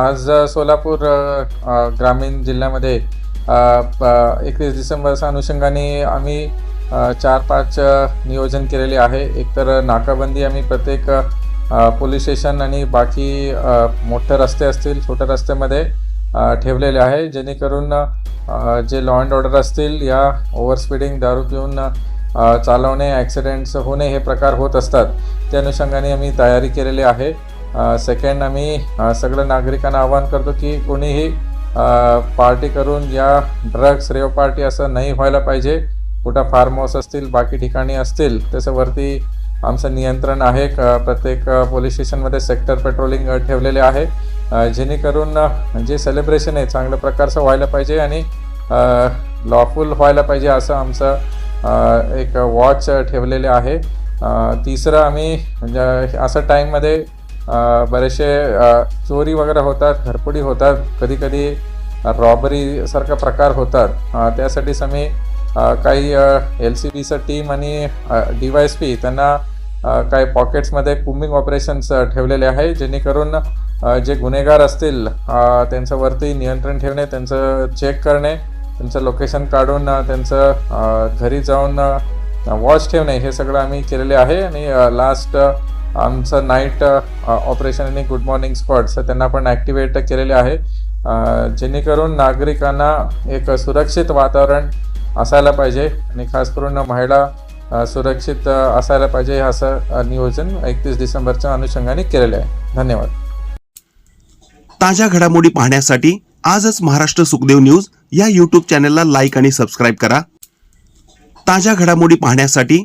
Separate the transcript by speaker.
Speaker 1: आज सोलापूर ग्रामीण जिल्ह्यामध्ये एकतीस डिसेंबरच्या अनुषंगाने आम्ही चार पाच नियोजन केलेले आहे. एकतर नाकाबंदी आम्ही प्रत्येक पोलीस स्टेशन आणि बाकी मोठे रस्ते असतील छोट्या रस्त्यामध्ये ठेवलेले आहे. जेणेकरून जे लॉ अँड ऑर्डर असतील या ओव्हरस्पीडिंग दारू पिऊन चालवणे ॲक्सिडेंट्स होणे हे प्रकार होत असतात. त्या अनुषंगाने आम्ही तयारी केलेली आहे. सेकंड आम्ही सगळ्या नागरिकांना आवाहन करतो की कोणीही पार्टी करून या ड्रग्स रेव पार्टी असं नाही व्हायला पाहिजे. कुठं फार्म हाऊस असतील बाकी ठिकाणी असतील त्याच्यावरती आमचं नियंत्रण आहे. क- प्रत्येक पोलीस स्टेशनमध्ये सेक्टर पेट्रोलिंग ठेवलेले आहे. जेणेकरून जे सेलिब्रेशन आहे चांगल्या प्रकारचं व्हायला पाहिजे आणि लॉफुल व्हायला पाहिजे असं आमचं एक वॉच ठेवलेले आहे. तिसरं आम्ही म्हणजे असं टाईममध्ये बरेचसे चोरी वगैरे होतात घरपुडी होतात कधी कधी प्रकार होतात. त्यासाठीच आम्ही काही एल सी बीचं टीम आणि डी वाय एस पी त्यांना काही पॉकेट्समध्ये कुंबिंग ऑपरेशन्स ठेवलेले आहे जेणेकरून जे गुन्हेगार असतील त्यांच्यावरती नियंत्रण ठेवणे त्यांचं चेक करणे त्यांचं लोकेशन काढून त्यांचं घरी जाऊन वॉच ठेवणे हे सगळं आम्ही केलेले आहे. आणि लास्ट आमचं नाईट ऑपरेशन आणि गुड मॉर्निंग स्क्वॉड्स त्यांना पण ॲक्टिवेट केलेले आहे. जेणेकरून नागरिकांना एक सुरक्षित वातावरण असायला पाहिजे आणि खास करून महिला सुरक्षित असायला पाहिजे असं नियोजन एकतीस डिसेंबरच्या अनुषंगाने केलेले आहे. धन्यवाद.
Speaker 2: ताज्या घडामोडी पाहण्यासाठी आजच महाराष्ट्र सुखदेव न्यूज या यूट्यूब चॅनलला लाईक आणि सबस्क्राईब करा. ताज्या घडामोडी पाहण्यासाठी